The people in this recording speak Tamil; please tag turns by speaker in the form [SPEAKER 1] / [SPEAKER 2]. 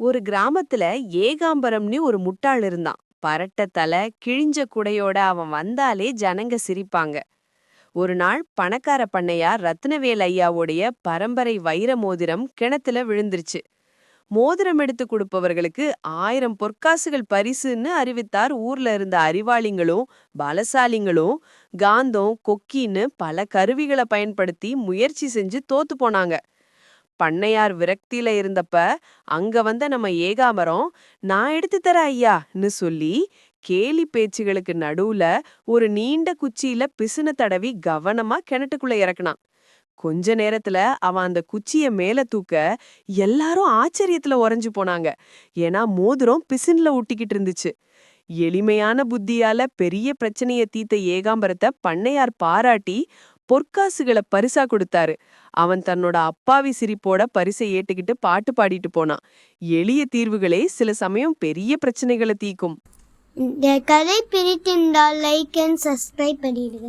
[SPEAKER 1] ஒரு கிராமத்துல ஏகாம்பரம்னு ஒரு முட்டாள் இருந்தான். பரட்ட தலை கிழிஞ்ச குடையோட அவன் வந்தாலே ஜனங்க சிரிப்பாங்க. ஒரு நாள் பணக்கார பண்ணையார் ரத்னவேல் ஐயாவுடைய பரம்பரை வைர மோதிரம் கிணத்துல விழுந்துருச்சு. மோதிரம் எடுத்து கொடுப்பவர்களுக்கு ஆயிரம் பொற்காசுகள் பரிசுன்னு அறிவித்தார் ஊர்ல இருந்த அறிவாளிங்களும் பலசாலிங்களும் காந்தம் கொக்கின்னு பல கருவிகளை பயன்படுத்தி முயற்சி செஞ்சு தோத்து போனாங்க. பண்ணையார் விரக்தியில இருந்தப்ப அங்க வந்த நம்ம ஏகாமரம் நான் எடுத்து தர ஐயான்னு சொல்லி கேலி பேச்சுகளுக்கு நடுவுல ஒரு நீண்ட குச்சியில பிசுன தடவி கவனமா கிணட்டுக்குள்ள இறக்குனான். கொஞ்ச நேரத்துல அவன் அந்த குச்சிய மேல தூக்க எல்லாரும் ஆச்சரியத்துல உறைஞ்சு போனாங்க. ஏன்னா மோதிரம் பிசின்ல ஒட்டிக்கிட்டு இருந்துச்சு. எளிமையான புத்தியால பெரிய பிரச்சனைய தீத்த ஏகாம்பரத்தை பண்ணையார் பாராட்டி பொற்காசுகளை பரிசா கொடுத்தாரு. அவன் தன்னோட அப்பாவி சிரிப்போட பரிசை ஏட்டுக்கிட்டு பாட்டு பாடிட்டு போனான். எளிய தீர்வுகளே சில சமயம் பெரிய பிரச்சனைகளை தீக்கும்.
[SPEAKER 2] இந்த கதை பிரித்திருந்தால் லைக் அண்ட் சப்ஸ்கிரைப் பண்ணிடுங்க.